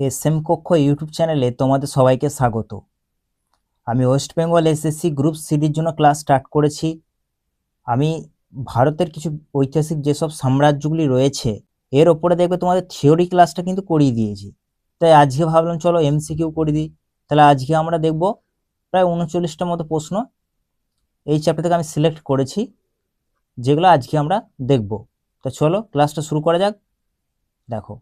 S M কক্ষ YouTube চ্যানেলে তোমাদের সবাইকে স্বাগত। আমি ওয়েস্ট বেঙ্গল এসএসসি গ্রুপ সিডির জন্য ক্লাস স্টার্ট করেছি। আমি ভারতের কিছু ঐতিহাসিক যেসব সাম্রাজ্যগুলি রয়েছে, এর ওপরে দেখবে তোমাদের থিওরি ক্লাসটা কিন্তু করিয়ে দিয়েছি। তাই আজকে ভাবলাম চলো এমসিকিউ করে দিই। তাহলে আজকে আমরা দেখব প্রায় উনচল্লিশটার মতো প্রশ্ন এই চ্যাপ্টার থেকে আমি সিলেক্ট করেছি, যেগুলো আজকে আমরা দেখব। তো চলো ক্লাসটা শুরু করা যাক। দেখো।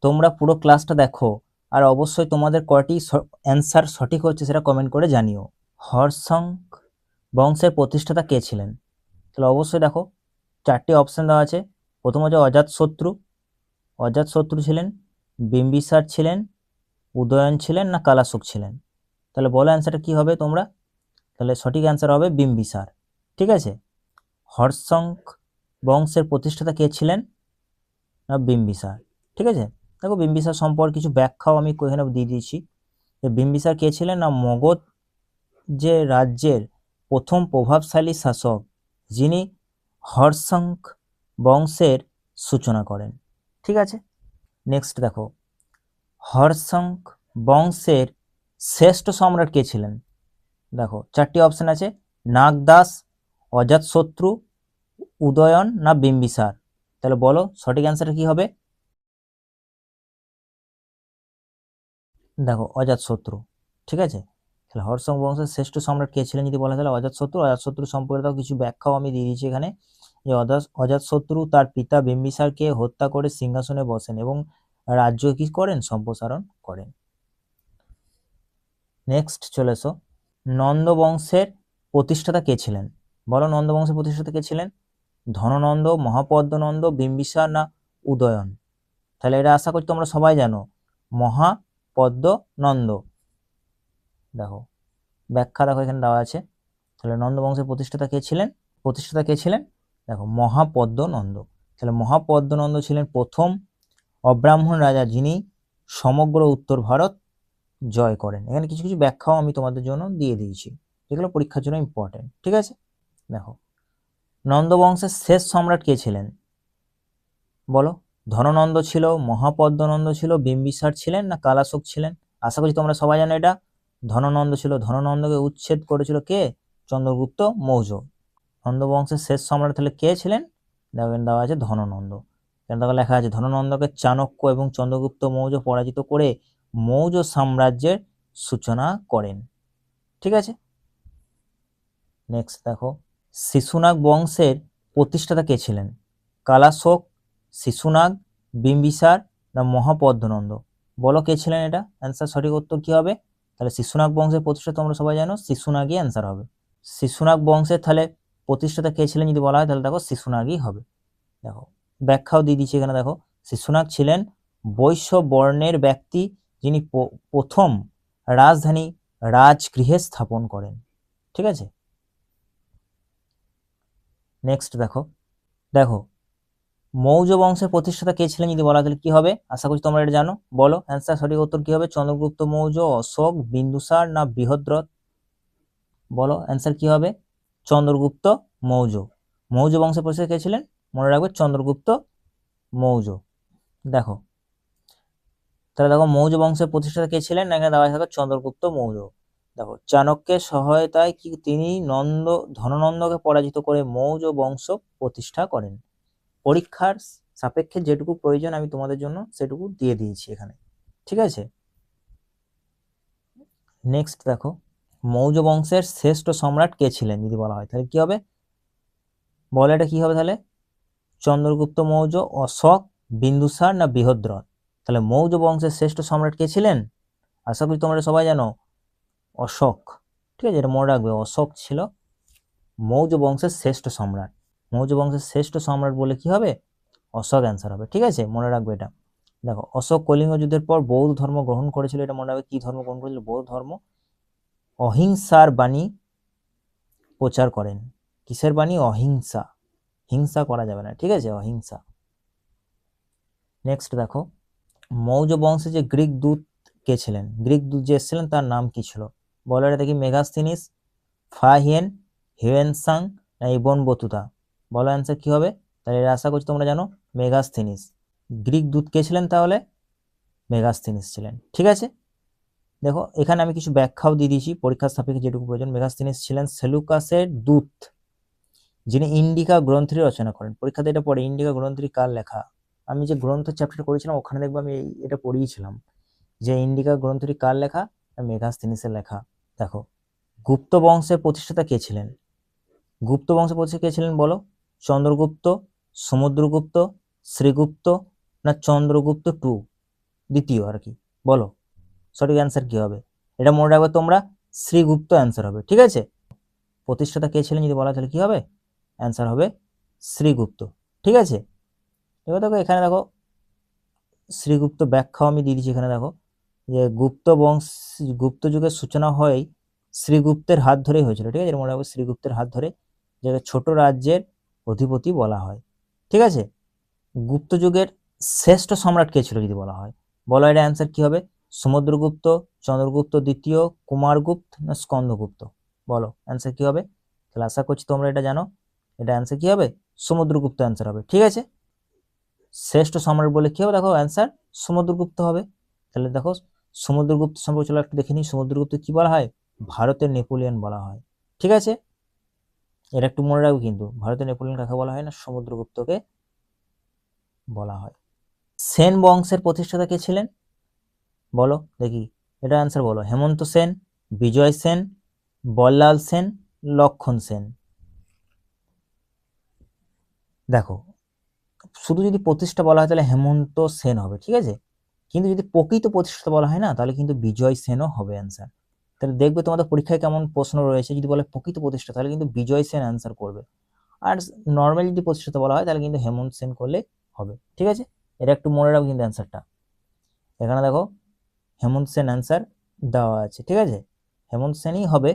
তোমরা পুরো ক্লাসটা দেখো। আর অবশ্যই তোমাদের কয়টি অ্যান্সার সঠিক হচ্ছে সেটা কমেন্ট করে জানিও। হর্ষং বংশের প্রতিষ্ঠাতা কে ছিলেন? তাহলে অবশ্যই দেখো, চারটি অপশন দেওয়া আছে। প্রথম হচ্ছে অজাত শত্রু। অজাত শত্রু ছিলেন, বিম্বিসার ছিলেন, উদয়ন ছিলেন না কালাশোক ছিলেন? তাহলে বলো অ্যান্সারটা কি হবে তোমরা? তাহলে সঠিক অ্যান্সার হবে বিম্বিসার। ঠিক আছে? হর্ষঙ্ক বংশের প্রতিষ্ঠাতা কে ছিলেন? না বিম্বিসার। ঠিক আছে? দেখো বিম্বিসার সম্পর্কে কিছু ব্যাখ্যাও আমি এখানে দিয়ে দিয়েছি। বিম্বিসার কে ছিলেন না? মগধ যে রাজ্যের প্রথম প্রভাবশালী শাসক, যিনি হর্ষঙ্ক বংশের সূচনা করেন। ঠিক আছে? নেক্সট দেখো। হর্ষঙ্ক বংশের শ্রেষ্ঠ সম্রাট কে ছিলেন? দেখো, চারটি অপশন আছে। নাগদাস, অজাতশত্রু, উদয়ন না বিম্বিসার? তাহলে বলো সঠিক অ্যান্সার কি হবে? দেখো অজাতশত্রু ঠিক আছে? তাহলে হর্ষং বংশের শ্রেষ্ঠ সম্রাট কে ছিলেন যদি বলা তাহলে অজাতশত্রু অজাতশত্রু সম্পর্কে তাও কিছু ব্যাখ্যাও আমি দিয়ে দিয়েছি এখানে। যে অজাতশত্রু তার পিতা বিম্বিসারকে হত্যা করে সিংহাসনে বসেন এবং রাজ্য কি করেন? সম্প্রসারণ করেন। নেক্সট চলে এসো। নন্দ বংশের প্রতিষ্ঠাতা কে ছিলেন? বলো নন্দ বংশের প্রতিষ্ঠাতা কে ছিলেন? ধননন্দ, মহাপদ্মনন্দ, বিম্বিসার না উদয়ন? তাহলে এটা আশা করি তোমরা সবাই জানো। মহাপদ্মনন্দ দেখো, ব্যাখ্যা দেখো এখানে দেওয়া আছে। তাহলে নন্দ বংশের প্রতিষ্ঠাতা কে ছিলেন? প্রতিষ্ঠাতা কে ছিলেন? দেখো মহাপদ্মনন্দ তাহলে মহাপদ্মনন্দ ছিলেন প্রথম অব্রাহ্মণ রাজা যিনি সমগ্র উত্তর ভারত জয় করেন। এখানে কিছু কিছু ব্যাখ্যাও আমি তোমাদের জন্য দিয়ে দিয়েছি। যেগুলো পরীক্ষার জন্য ইম্পর্টেন্ট ঠিক আছে? দেখো, নন্দবংশের শেষ সম্রাট কে ছিলেন? বলো। ধননন্দ ছিল, মহাপদ্মনন্দ ছিল, বিম্বিসার ছিলেন না কালাশোক ছিলেন? আশা করছি তোমরা সবাই জানো এটা। ধননন্দ ছিল, ধননন্দকে উচ্ছেদ করেছিল কে? চন্দ্রগুপ্ত মৌর্য। নন্দবংশের শেষ সম্রাট তাহলে কে ছিলেন? দেখবেন দেওয়া আছে ধননন্দ। কেন দেখো লেখা আছে, ধননন্দকে চাণক্য এবং চন্দ্রগুপ্ত মৌর্য পরাজিত করে মৌর্য সাম্রাজ্যের সূচনা করেন। ঠিক আছে? নেক্সট দেখো, শিশুনাগ বংশের প্রতিষ্ঠাতা কে ছিলেন? কালাশোক শিশুনাগ বিম্বিসার না মহাপদ্মনন্দ? বলো কে ছিলেন এটা? অ্যান্সার সঠিক উত্তর কী হবে? তাহলে শিশুনাগ বংশের প্রতিষ্ঠাতা তোমরা সবাই জানো শিশুনাগই অ্যান্সার হবে। শিশুনাগ বংশের তাহলে প্রতিষ্ঠাতা কে ছিলেন যদি বলা হয়, তাহলে দেখো শিশুনাগই হবে। দেখো, ব্যাখ্যাও দিয়ে দিচ্ছি এখানে দেখো। শিশুনাগ ছিলেন বৈশ্য বর্ণের ব্যক্তি যিনি প্রথম রাজধানী রাজগৃহে স্থাপন করেন। ঠিক আছে? নেক্সট দেখো। দেখো মৌর্য বংশের প্রতিষ্ঠাতা কে ছিলেন যদি বলা তাহলে কি হবে? আশা করছি তোমরা এটা জানো। বলো অ্যান্সার সঠিক উত্তর কি হবে? চন্দ্রগুপ্ত মৌর্য, অশোক, বিন্দুসার না বৃহদ্রথ? বলো অ্যান্সার কি হবে? চন্দ্রগুপ্ত মৌর্য। মৌর্য বংশের প্রতিষ্ঠাতা কে ছিলেন? মনে রাখবে চন্দ্রগুপ্ত মৌর্য। দেখো, তাহলে দেখো, মৌর্য বংশের প্রতিষ্ঠাতা কে ছিলেন? এখানে দেওয়া থাকবে চন্দ্রগুপ্ত মৌর্য। দেখো, চাণক্যের সহায়তায় কি তিনি নন্দ, ধননন্দকে পরাজিত করে মৌর্য বংশ প্রতিষ্ঠা করেন? পরীক্ষার সাপেক্ষে যেটুকু প্রয়োজন আমি তোমাদের জন্য সেটুকু দিয়ে দিয়েছি এখানে। ঠিক আছে? নেক্সট দেখো। মৌর্য বংশের শ্রেষ্ঠ সম্রাট কে ছিলেন যদি বলা হয়? তাহলে কি হবে? বলে এটা কি হবে তাহলে? চন্দ্রগুপ্ত মৌর্য অশোক বিন্দুসার না বৃহদ্রথ? তাহলে মৌর্য বংশের শ্রেষ্ঠ সম্রাট কে ছিলেন? আশা করি তোমরা সবাই জানো। অশোক। ঠিক আছে? এটা মনে রাখবে, অশোক ছিল মৌর্য বংশের শ্রেষ্ঠ সম্রাট। মৌর্য বংশের শ্রেষ্ঠ সম্রাট বলে কি হবে? অশোক অ্যান্সার হবে। ঠিক আছে? মনে রাখবে এটা। দেখো, অশোক কলিঙ্গ যুদ্ধের পর বৌদ্ধ ধর্ম গ্রহণ করেছিল। এটা মনে রাখবে কি ধর্ম গ্রহণ করেছিল? বৌদ্ধ ধর্ম। অহিংসার বাণী প্রচার করেন। কিসের বাণী? অহিংসা। হিংসা করা যাবে না। ঠিক আছে? অহিংসা। নেক্সট দেখো, মৌর্য বংশে যে গ্রিক দূত কে ছিলেন? গ্রিক দূত যে এসেছিলেন, তার নাম কি ছিল? বলো দেখি। মেগাস্থিনিস ফাহিয়েন, হিউয়েনসাং, না ইবন বতুতা বলো অ্যান্সার কী হবে? তাহলে এটা আশা করছি তোমরা জানো, মেগাস্থিনিস। গ্রিক দূত কে ছিলেন তাহলে? মেগাস্থিনিস ছিলেন। ঠিক আছে? দেখো, এখানে আমি কিছু ব্যাখ্যাও দিয়ে দিয়েছি, পরীক্ষার সাপেক্ষে যেটুকু প্রয়োজন। মেগাস্থিনিস ছিলেন সেলুকাসের দূত, যিনি ইন্ডিকা গ্রন্থটি রচনা করেন। পরীক্ষাতে এটা পড়ে, ইন্ডিকা গ্রন্থটি কার লেখা? আমি যে গ্রন্থ চ্যাপ্টার করেছিলাম, ওখানে দেখব আমি এটা পড়িয়েছিলাম, যে ইন্ডিকা গ্রন্থটি কার লেখা? মেগাস্তিনিসের লেখা। দেখো, গুপ্ত বংশের প্রতিষ্ঠাতা কে ছিলেন? গুপ্ত বংশের প্রতিষ্ঠা কে ছিলেন বলো? চন্দ্রগুপ্ত, সমুদ্রগুপ্ত, শ্রীগুপ্ত না চন্দ্রগুপ্ত টু দ্বিতীয় আর কি। বলো, সঠিক অ্যান্সার কী হবে? এটা মনে রাখবে তোমরা, শ্রীগুপ্ত অ্যান্সার হবে, ঠিক আছে? প্রতিষ্ঠাতা কে ছিলেন যদি বলা তাহলে কী হবে? অ্যান্সার হবে শ্রীগুপ্ত, ঠিক আছে? এবার দেখো, এখানে দেখো, শ্রীগুপ্ত ব্যাখ্যাও আমি দিয়ে দিচ্ছি এখানে দেখো, যে গুপ্ত বংশ, গুপ্ত যুগের সূচনা হয় শ্রীগুপ্তের হাত ধরেই হয়েছিল, ঠিক আছে? মনে রাখবে শ্রীগুপ্তের হাত ধরে যাকে ছোট রাজ্যের অধিপতি বলা হয়। ঠিক আছে? গুপ্ত যুগের শ্রেষ্ঠ সম্রাট কে ছিল যদি বলা হয়? বলো এটা অ্যান্সার কি হবে? সমুদ্রগুপ্ত, চন্দ্রগুপ্ত দ্বিতীয়, কুমারগুপ্ত না স্কন্দগুপ্ত? বলো অ্যান্সার কি হবে? তাহলে আশা করছি তোমরা এটা জানো। এটা অ্যান্সার কি হবে? সমুদ্রগুপ্ত অ্যান্সার হবে। ঠিক আছে? শ্রেষ্ঠ সম্রাট বলে কি হবে? দেখো অ্যান্সার সমুদ্রগুপ্ত হবে। তাহলে দেখো, সমুদ্রগুপ্ত সম্পর্কে চলো একটু দেখে নিই। সমুদ্রগুপ্ত কি বলা হয়? ভারতের নেপোলিয়ন বলা হয়। ঠিক আছে? এটা একটু মনে রাখবে কিন্তু ভারতের নেপোলিয়ন কাকে বলা হয় না? সমুদ্রগুপ্তকে বলা হয়। সেন বংশের প্রতিষ্ঠাতা কে ছিলেন? বলো, দেখি। এটা অ্যান্সার বলো। হেমন্ত সেন, বিজয় সেন, বল্লাল সেন, লক্ষণ সেন। দেখো, শুধু যদি প্রতিষ্ঠা বলা হয় তাহলে হেমন্ত সেন হবে, ঠিক আছে? কিন্তু যদি প্রকৃত প্রতিষ্ঠাতা বলা হয় না, তাহলে কিন্তু বিজয় সেনও হবে অ্যান্সার তাহলে দেখবে তোমাদের পরীক্ষায় কেমন প্রশ্ন রয়েছে। যদি বলে প্রকৃত প্রতিষ্ঠা, তাহলে কিন্তু বিজয় সেন অ্যান্সার করবে। আর নর্মাল যদি প্রতিষ্ঠাতা বলা হয়, তাহলে কিন্তু হেমন্ত সেন করলে হবে। ঠিক আছে? এটা একটু মনে রাখো কিন্তু অ্যান্সারটা এখানে দেখো, হেমন্ত সেন অ্যান্সার দেওয়া আছে। ঠিক আছে? হেমন্ত সেনই হবে।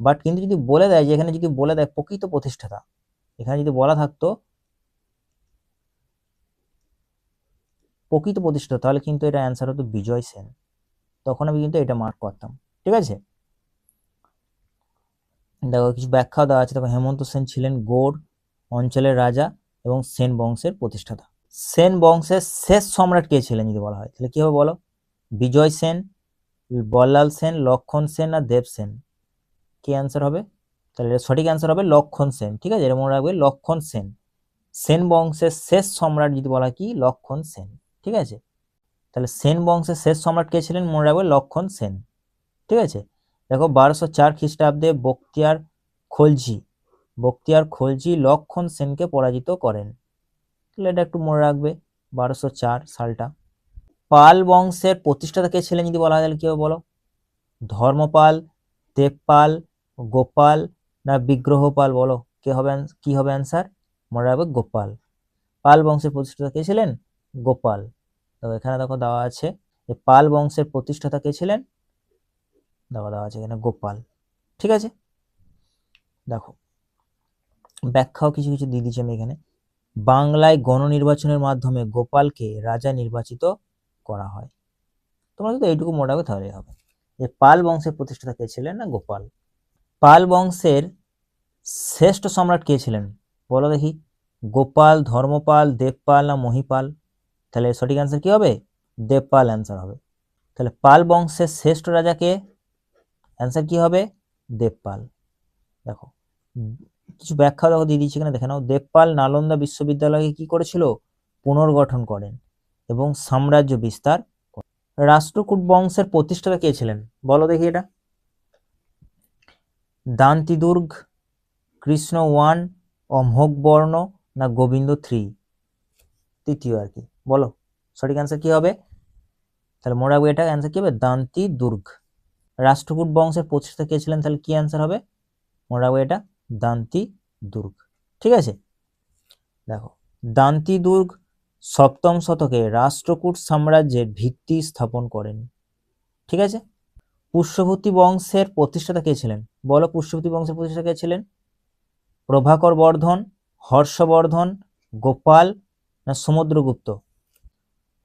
বাট কিন্তু যদি বলে দেয়, যে এখানে যদি বলে দেয় প্রকৃত প্রতিষ্ঠাতা, এখানে যদি বলা থাকতো প্রকৃত প্রতিষ্ঠাতা, তাহলে কিন্তু এটা অ্যান্সার হতো বিজয় সেন। তখন আমি কিন্তু এটা মার্ক করতাম। ঠিক আছে? দেখো, কিছু ব্যাখ্যাও দেওয়া আছে। দেখো, হেমন্ত সেন ছিলেন গৌড় অঞ্চলের রাজা এবং সেন বংশের প্রতিষ্ঠাতা। সেন বংশের শেষ সম্রাট কে ছিলেন যদি বলা হয়? তাহলে কি হবে বলো? বিজয় সেন, বল্লাল সেন, লক্ষণ সেন আর দেব সেন। কি অ্যান্সার হবে? তাহলে সঠিক অ্যান্সার হবে লক্ষণ সেন। ঠিক আছে? এটা মনে রাখবে লক্ষণ সেন। সেন বংশের শেষ সম্রাট যদি বলা কি? লক্ষণ সেন। ঠিক আছে? তাহলে সেন বংশের শেষ সম্রাট কে ছিলেন? মনে রাখবে লক্ষণ সেন। ঠিক আছে? দেখো বারোশো চার খ্রিস্টাব্দে বক্তিয়ার খলজি বক্তিয়ার খলজি লক্ষণ সেনকে পরাজিত করেন। তাহলে এটা একটু মনে রাখবে, বারোশো চার সালটা। পাল বংশের প্রতিষ্ঠাতা কে ছিলেন যদি বলা হয় তাহলে কি হবে বলো? ধর্মপাল দেবপাল গোপাল না বিগ্রহপাল বলো? কে হবে কি হবে অ্যান্সার মনে রাখবে গোপাল। পাল বংশের প্রতিষ্ঠাতা কে ছিলেন? গোপাল। তো এখানে দেখো দেওয়া আছে যে পাল বংশের প্রতিষ্ঠাতা কে ছিলেন? দেওয়া দেওয়া আছে এখানে, গোপাল। ঠিক আছে? দেখো, ব্যাখ্যাও কিছু কিছু দিয়ে দিচ্ছি আমি এখানে। বাংলায় গণনির্বাচনের মাধ্যমে গোপালকে রাজা নির্বাচিত করা হয়। তোমরা যদি এইটুকু রাখবে তাহলেই হবে। যে পাল বংশের প্রতিষ্ঠাতা কে ছিলেন না গোপাল? পাল বংশের শ্রেষ্ঠ সম্রাট কে ছিলেন? বলো দেখি। গোপাল, ধর্মপাল, দেবপাল না মহিপাল? তাহলে সঠিক অ্যান্সার কি হবে? দেবপাল অ্যান্সার হবে। তাহলে পাল বংশের শ্রেষ্ঠ রাজাকে অ্যান্সার কি হবে? দেবপাল দেখো, কিছু ব্যাখ্যা দেখো, দিয়ে দিচ্ছি এখানে, দেখে নাও। দেবপাল নালন্দা বিশ্ববিদ্যালয়কে কি করেছিল? পুনর্গঠন করেন এবং সাম্রাজ্য বিস্তার রাষ্ট্রকূট বংশের প্রতিষ্ঠাতা কে ছিলেন? বলো দেখি এটা। দান্তিদুর্গ, কৃষ্ণ ওয়ান অমোঘবর্ণ না গোবিন্দ থ্রি? তৃতীয় আর কি। বলো, সঠিক অ্যান্সার কি হবে? তাহলে রাখবে এটা অ্যান্সার কি হবে? দান্তি দুর্গ রাষ্ট্রকূট বংশের প্রতিষ্ঠা কে ছিলেন, তাহলে কি অ্যান্সার হবে? মনে রাখবে এটা, দান্তি দুর্গ। ঠিক আছে? দেখো, দান্তি দুর্গ সপ্তম শতকে রাষ্ট্রকূট সাম্রাজ্যের ভিত্তি স্থাপন করেন। ঠিক আছে? পুষ্যভূতি বংশের প্রতিষ্ঠাতা কে ছিলেন? বলো পুষ্যভূতি বংশের প্রতিষ্ঠাতা কে ছিলেন? প্রভাকর বর্ধন, হর্ষবর্ধন, গোপাল না সমুদ্রগুপ্ত?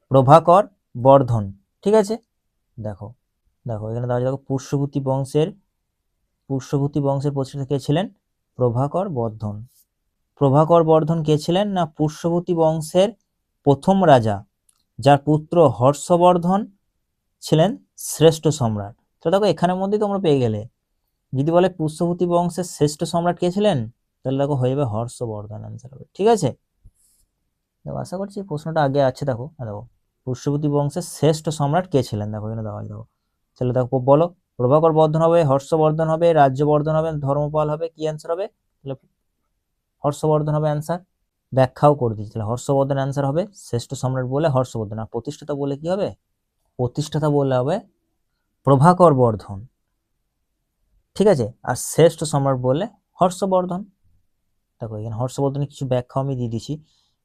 প্রভাকর বর্ধন। ঠিক আছে? দেখো দেখো, এখানে দেওয়া দেখো পুষ্যভূতি বংশের পুষ্যভূতি বংশের প্রতিষ্ঠাতা কে ছিলেন? প্রভাকর বর্ধন। প্রভাকর বর্ধন কে ছিলেন না পুষ্যভূতি বংশের প্রথম রাজা? যার পুত্র হর্ষবর্ধন ছিলেন শ্রেষ্ঠ সম্রাট। তো দেখো, এখানের মধ্যেই তোমরা পেয়ে গেলে। যদি বলে পুষ্যভূতি বংশের শ্রেষ্ঠ সম্রাট কে ছিলেন, তাহলে দেখো, হয়ে যাবে হর্ষবর্ধন অ্যান্সার হবে। ঠিক আছে? দেখো আশা করছি প্রশ্নটা আগে আছে, দেখো দেখো। পুষ্যভূতি বংশের শ্রেষ্ঠ সম্রাট কে ছিলেন? দেখো, এখানে দেখো। তাহলে দেখো বলো, প্রভাকর বর্ধন হবে, হর্ষবর্ধন হবে, রাজ্যবর্ধন হবে, ধর্মপাল হবে, কি অ্যান্সার হবে? তাহলে হর্ষবর্ধন হবে অ্যান্সার ব্যাখ্যাও করে দিচ্ছি। তাহলে হর্ষবর্ধন অ্যান্সার হবে, শ্রেষ্ঠ সম্রাট বলে হর্ষবর্ধন, আর প্রতিষ্ঠাতা বলে কি হবে? প্রতিষ্ঠাতা বললে হবে প্রভাকর বর্ধন। ঠিক আছে? আর শ্রেষ্ঠ সম্রাট বললে হর্ষবর্ধন। দেখো, এখানে হর্ষবর্ধনের কিছু ব্যাখ্যা আমি দিয়ে দিচ্ছি।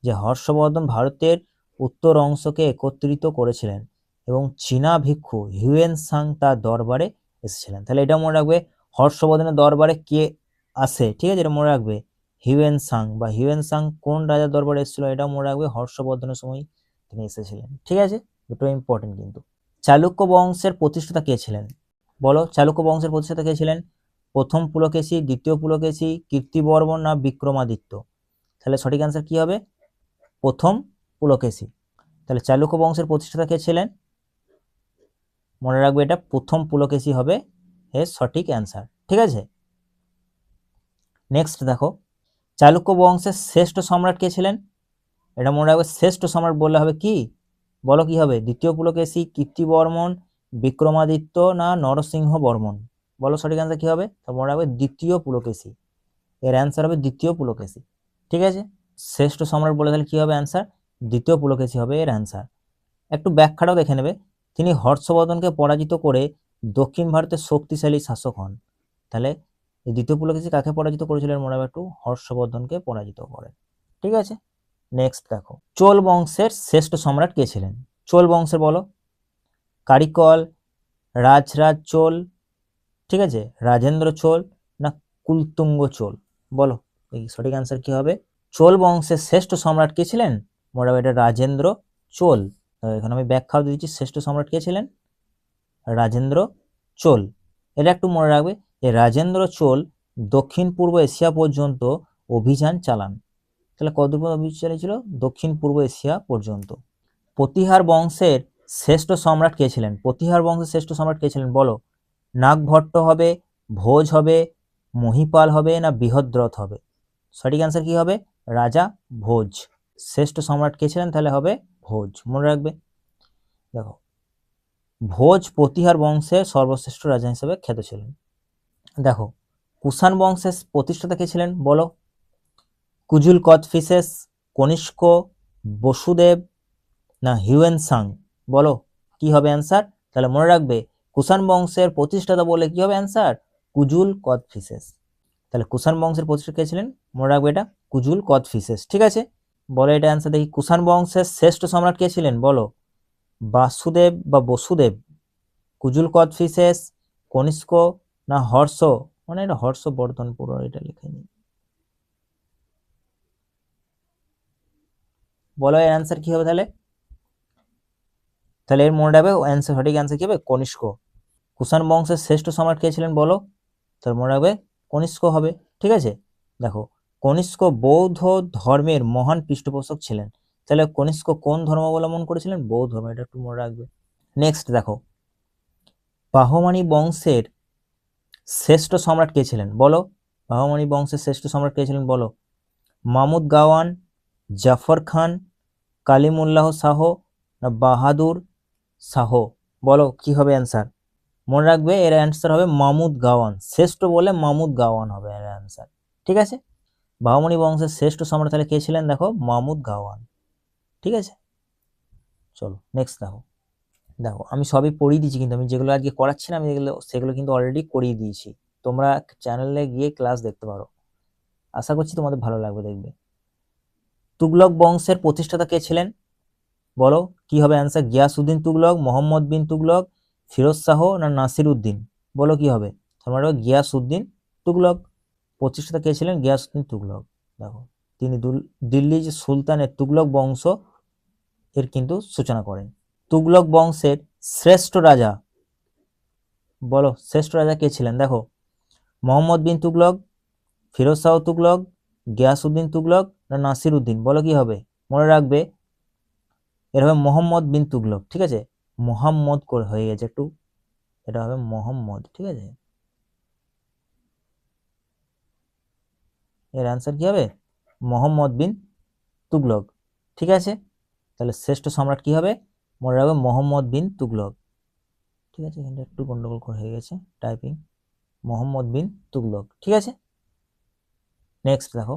যে হর্ষবর্ধন ভারতের উত্তর অংশকে একত্রিত করেছিলেন। এবং চীনা ভিক্ষু হিউয়েন সাং তার দরবারে এসেছিলেন। তাহলে এটা মনে রাখবে, হর্ষবর্ধনের দরবারে কে আসে ঠিক আছে, এটা মনে রাখবে, হিউয়েন সাং বা হিউয়েন সাং কোন রাজার দরবারে এসেছিল এটা মনে রাখবে, হর্ষবর্ধনের সময় তিনি এসেছিলেন। ঠিক আছে, দুটো ইম্পর্টেন্ট কিন্তু। চালুক্য বংশের প্রতিষ্ঠাতা কে ছিলেন? বলো, চালুক্য বংশের প্রতিষ্ঠাতা কে ছিলেন? প্রথম পুলকেশী, দ্বিতীয় পুলকেশী কীর্তিবর্মন না বিক্রমাদিত্য? তাহলে সঠিক অ্যান্সার কি হবে? প্রথম পুলকেশী। তাহলে চালুক্য বংশের প্রতিষ্ঠাতা কে ছিলেন? মনে রাখবে এটা প্রথম পুলকেশী হবে এর সঠিক অ্যান্সার ঠিক আছে? নেক্সট দেখো, চালুক্য বংশের শ্রেষ্ঠ সম্রাট কে ছিলেন? এটা মনে রাখবে শ্রেষ্ঠ সম্রাট বললে হবে কি? বলো কি হবে? দ্বিতীয় পুলকেশী কীর্তিবর্মন, বিক্রমাদিত্য না নরসিংহ বর্মন? বলো সঠিক অ্যান্সার কি হবে? তো মনে রাখবে দ্বিতীয় পুলকেশী এর অ্যান্সার হবে দ্বিতীয় পুলকেশী ঠিক আছে? শ্রেষ্ঠ সম্রাট বলে তাহলে কি হবে অ্যান্সার দ্বিতীয় পুলকেশী হবে এর অ্যান্সার একটু ব্যাখ্যাটাও দেখে নেবে। তিনি হর্ষবর্ধনকে পরাজিত করে দক্ষিণ ভারতের শক্তিশালী শাসক হন। তাহলে দ্বিতীয় পুলকেশী কাকে পরাজিত করেছিলেন মনে একটু? হর্ষবর্ধনকে পরাজিত করে ঠিক আছে? নেক্সট দেখো। চোল বংশের শ্রেষ্ঠ সম্রাট কে ছিলেন? চোল বংশের বলো। কারিকল, রাজরাজ চোল, ঠিক আছে? রাজেন্দ্র চোল না কুলতুঙ্গ চোল? বলো, এই সঠিক অ্যান্সার কি হবে? চোল বংশের শ্রেষ্ঠ সম্রাট কে ছিলেন? মোটামুটি রাজেন্দ্র চোল। তো এখানে আমি ব্যাখ্যাও দিয়েছি শ্রেষ্ঠ সম্রাট কে ছিলেন? রাজেন্দ্র চোল। এটা একটু মনে রাখবে যে রাজেন্দ্র চোল দক্ষিণ পূর্ব এশিয়া পর্যন্ত অভিযান চালান। তাহলে কত অভিযান চালিয়েছিল? দক্ষিণ পূর্ব এশিয়া পর্যন্ত। প্রতিহার বংশের শ্রেষ্ঠ সম্রাট কে ছিলেন? প্রতিহার বংশের শ্রেষ্ঠ সম্রাট কে ছিলেন? বলো। নাগভট্ট হবে, ভোজ হবে, মহিপাল হবে না বৃহদ্রথ হবে? সঠিক অ্যান্সার কি হবে? রাজা ভোজ। শ্রেষ্ঠ সম্রাট কে ছিলেন? তাহলে হবে ভোজ, মনে রাখবে? দেখো, ভোজ প্রতিহার বংশের সর্বশ্রেষ্ঠ রাজা হিসেবে খ্যাত ছিলেন। দেখো, কুষাণ বংশের প্রতিষ্ঠাতা কে ছিলেন বলো? কুজুল কদফিসেস কনিষ্ক, বসুদেব না হিউয়েন সাং? বলো, কি হবে অ্যান্সার তাহলে মনে রাখবে, কুষাণ বংশের প্রতিষ্ঠাতা বলে কি হবে অ্যান্সার কুজুল কদফিসেস তাহলে কুষাণ বংশের প্রতিষ্ঠাতা কে ছিলেন? মনে রাখবে এটা, কুজুল কদফিসেস ঠিক আছে? বলো এটা অ্যান্সার দেখি। কুষাণ বংশের শ্রেষ্ঠ সম্রাট কে ছিলেন? বলো। বাসুদেব বা বসুদেব? কুজুল কদফিসেস, কনিষ্ক না হর্ষ? মানে এটা হর্ষবর্ধন পুরো এটা লিখে নি বলো এর অ্যান্সার কি হবে তাহলে? তাহলে এর মনে রাখবে অ্যান্সার সঠিক অ্যান্সার কি হবে? কনিষ্ক। কুষাণ বংশের শ্রেষ্ঠ সম্রাট কে ছিলেন বলো? তাহলে মনে রাখবে কনিষ্ক হবে। ঠিক আছে? দেখো কনিষ্ক বৌদ্ধ ধর্মের মহান পৃষ্ঠপোষক ছিলেন। তাহলে কনিষ্ক কোন ধর্ম অবলম্বন করেছিলেন? বৌদ্ধ ধর্ম, এটা একটু মনে রাখবে। নেক্সট দেখো, বাহমানি বংশের শ্রেষ্ঠ সম্রাট কে ছিলেন? বলো, বাহমানি বংশের শ্রেষ্ঠ সম্রাট কে ছিলেন বলো। মামুদ গাওয়ান, জাফর খান, কালিমুল্লাহ শাহ না বাহাদুর শাহ? বলো, কি হবে অ্যান্সার মনে রাখবে এর অ্যান্সার হবে মামুদ গাওয়ান। শ্রেষ্ঠ বলে মামুদ গাওয়ান হবে এর অ্যান্সার ঠিক আছে? বাহমণি বংশের শ্রেষ্ঠ সম্রাট তাহলে কে ছিলেন? দেখো, মামুদ গাওয়ান। ঠিক আছে? চলো নেক্সট দেখো। দেখো, আমি সবই পড়িয়ে দিয়েছি কিন্তু, আমি যেগুলো আজকে করাচ্ছি না, আমি যেগুলো, সেগুলো কিন্তু অলরেডি করিয়ে দিয়েছি। তোমরা চ্যানেলে গিয়ে ক্লাস দেখতে পারো। আশা করছি তোমাদের ভালো লাগবে দেখবে। তুগলক বংশের প্রতিষ্ঠাতা কে ছিলেন? বলো, কি হবে অ্যান্সার গিয়াসউদ্দিন তুগলক, মোহাম্মদ বিন তুগলক, ফিরোজ শাহ না নাসির উদ্দিন বলো কি হবে? তোমরা গিয়াসউদ্দিন তুগলক। প্রতিষ্ঠাতা কে ছিলেন? গিয়াসউদ্দিন তুগলক। দেখো, তিনি দুল- দিল্লি যে সুলতানের তুগলক বংশ এর কিন্তু সূচনা করেন। তুগলক বংশের শ্রেষ্ঠ রাজা, বলো, শ্রেষ্ঠ রাজা কে ছিলেন? দেখো, মোহাম্মদ বিন তুগলক, ফিরোজ শাহ তুগলক গিয়াসউদ্দিন তুগলক না নাসির উদ্দিন? বলো কি হবে? মনে রাখবে, এর হবে মোহাম্মদ বিন তুগলক, ঠিক আছে? মোহাম্মদ করে হয়ে গেছে একটু, এটা হবে মোহাম্মদ, ঠিক আছে? এর অ্যান্সার কি হবে? মোহাম্মদ বিন তুগলক। ঠিক আছে? তাহলে শ্রেষ্ঠ সম্রাট কি হবে? মনে রাখবে মোহাম্মদ বিন তুগলক। ঠিক আছে? এখানটা একটু গন্ডগোল করে হয়ে গেছে টাইপিং মোহাম্মদ বিন তুগলক। ঠিক আছে? নেক্সট দেখো।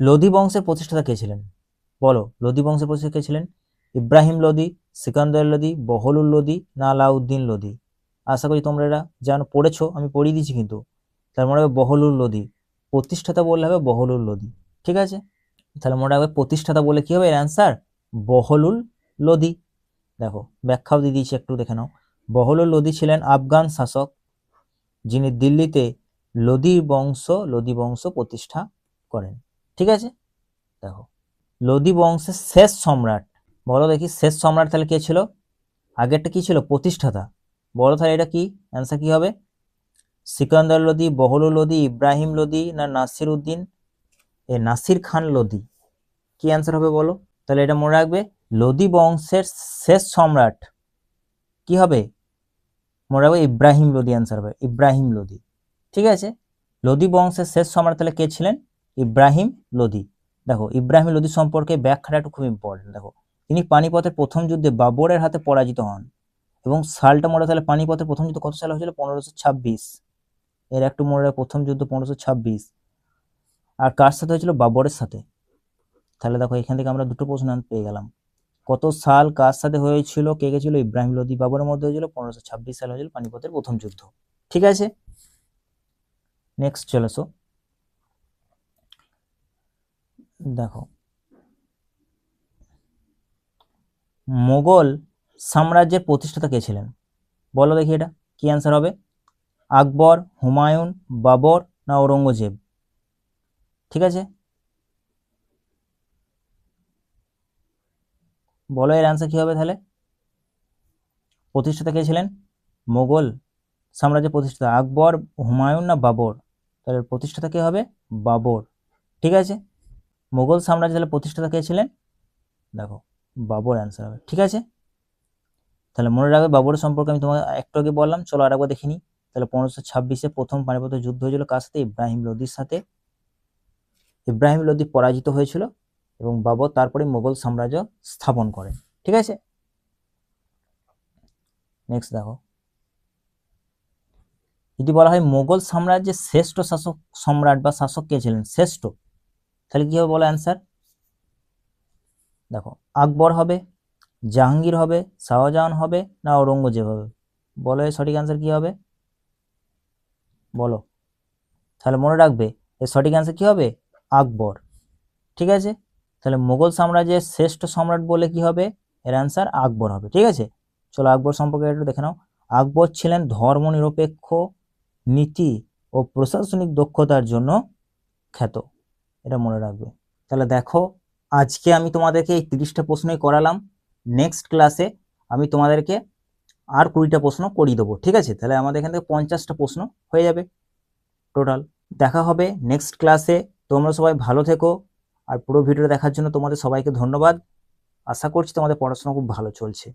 লোধি বংশের প্রতিষ্ঠাতা কে ছিলেন? বলো লোধি বংশের প্রতিষ্ঠাতা কে ছিলেন? ইব্রাহিম লোধি সিকান্দর লোধি বহলুল লোধি না আলাউদ্দিন লোধি আশা করি তোমরা এরা জানো, পড়েছো, আমি পড়িয়ে দিয়েছি কিন্তু। তার মনে হবে বহলুল লোধি প্রতিষ্ঠাতা বললে হবে বহলুল লোদি ঠিক আছে? তাহলে মনে রাখবে প্রতিষ্ঠাতা বলে কি হবে? এর অ্যান্সার বহলুল লোদি দেখো, ব্যাখ্যাও দিয়ে দিয়েছি একটু দেখে নাও। বহলুল লোদি ছিলেন আফগান শাসক, যিনি দিল্লিতে লোধি বংশ লোধি বংশ প্রতিষ্ঠা করেন। ঠিক আছে? দেখো লোদি বংশের শেষ সম্রাট। বলো দেখি, শেষ সম্রাট তাহলে কে ছিল? আগেরটা কি ছিল? প্রতিষ্ঠাতা। বলো তাহলে এটা কি? অ্যান্সার কি হবে? সিকান্দার লোদি, বহলুল লোদি, ইব্রাহিম লোদি না নাসির উদ্দিন? এ নাসির খান লোদি। কি অ্যান্সার হবে বলো? তাহলে এটা মনে রাখবে, লোদি বংশের শেষ সম্রাট। কি হবে? মনে রাখবে ইব্রাহিম লোদি অ্যান্সার হবে, ইব্রাহিম লোধি ঠিক আছে? লোদি বংশের শেষ সম্রাট তাহলে কে ছিলেন? ইব্রাহিম লোদি। দেখো, ইব্রাহিম লোদি সম্পর্কে ব্যাখ্যাটা একটু খুব ইম্পর্টেন্ট দেখো, তিনি পানিপথের প্রথম যুদ্ধে বাবরের হাতে পরাজিত হন এবং সালটা মনে তাহলে পানিপথের প্রথম যুদ্ধ কত সালে হয়েছিল? পনেরোশো ছাব্বিশ। এর একটু মনে রাখবে প্রথম যুদ্ধ পনেরোশো ছাব্বিশ। আর কার সাথে হয়েছিল? বাবরের সাথে। তাহলে দেখো, এখান থেকে আমরা দুটো প্রশ্ন পেয়ে গেলাম। কত সাল কার সাথে হয়েছিল? কে কে ছিল? ইব্রাহিম লোধি বাবরের মধ্যে হয়েছিল, পনেরোশো ছাব্বিশ সালে হয়েছিল পানিপথের প্রথম যুদ্ধ। ঠিক আছে? নেক্সট চলে এসো। দেখো। মোগল সাম্রাজ্যের প্রতিষ্ঠাতা কে ছিলেন? বলো দেখি এটা, কি অ্যান্সার হবে? আকবর, হুমায়ুন, বাবর না ঔরঙ্গজেব? ঠিক আছে? বলো এর অ্যান্সার কি হবে তাহলে? প্রতিষ্ঠাতা কে ছিলেন? মোগল সাম্রাজ্যের প্রতিষ্ঠাতা। আকবর, হুমায়ুন না বাবর? তাহলে প্রতিষ্ঠাতা কে হবে? বাবর। ঠিক আছে? মোগল সাম্রাজ্য তাহলে প্রতিষ্ঠাতা কে ছিলেন? দেখো, বাবর অ্যান্সার হবে। ঠিক আছে? তাহলে মনে রাখবে বাবরের সম্পর্কে আমি তোমাকে একটু আগে বললাম, চলো আরেকবার দেখে নিই। তাহলে পনেরোশো ছাব্বিশে প্রথম পানিপথের যুদ্ধ হয়েছিল কার সাথে? ইব্রাহিম লোদির সাথে। ইব্রাহিম লোদি পরাজিত হয়েছিল এবং বাবর তারপরে মোগল সাম্রাজ্য স্থাপন করেন ঠিক আছে? নেক্সট দেখো। যদি বলা হয় মোগল সাম্রাজ্যের শ্রেষ্ঠ শাসক সম্রাট বা শাসক কে ছিলেন? শ্রেষ্ঠ। তাহলে কি হবে বলো অ্যান্সার দেখো, আকবর হবে, জাহাঙ্গীর হবে, শাহজাহান হবে না ঔরঙ্গজেব হবে? বলো সঠিক অ্যান্সার কি হবে? বলো। তাহলে মনে রাখবে, এর সঠিক অ্যান্সার কি হবে? আকবর। ঠিক আছে? তাহলে মোগল সাম্রাজ্যের শ্রেষ্ঠ সম্রাট বলে কি হবে? এর অ্যান্সার আকবর হবে। ঠিক আছে? চলো আকবর সম্পর্কে একটু দেখে নাও। আকবর ছিলেন ধর্মনিরপেক্ষ, নীতি ও প্রশাসনিক দক্ষতার জন্য খ্যাত। এটা মনে রাখবে। তাহলে দেখো, আজকে আমি তোমাদেরকে এই তিরিশটা প্রশ্নই করালাম। নেক্সট ক্লাসে আমি তোমাদেরকে আর কুড়িটা প্রশ্ন করিয়ে দেবো, ঠিক আছে? তাহলে আমাদের এখান থেকে পঞ্চাশটা প্রশ্ন হয়ে যাবে টোটাল দেখা হবে নেক্সট ক্লাসে তোমরা সবাই ভালো থেকো আর পুরো ভিডিও দেখার জন্য তোমাদের সবাইকে ধন্যবাদ। আশা করছি তোমাদের পড়াশোনা খুব ভালো চলছে।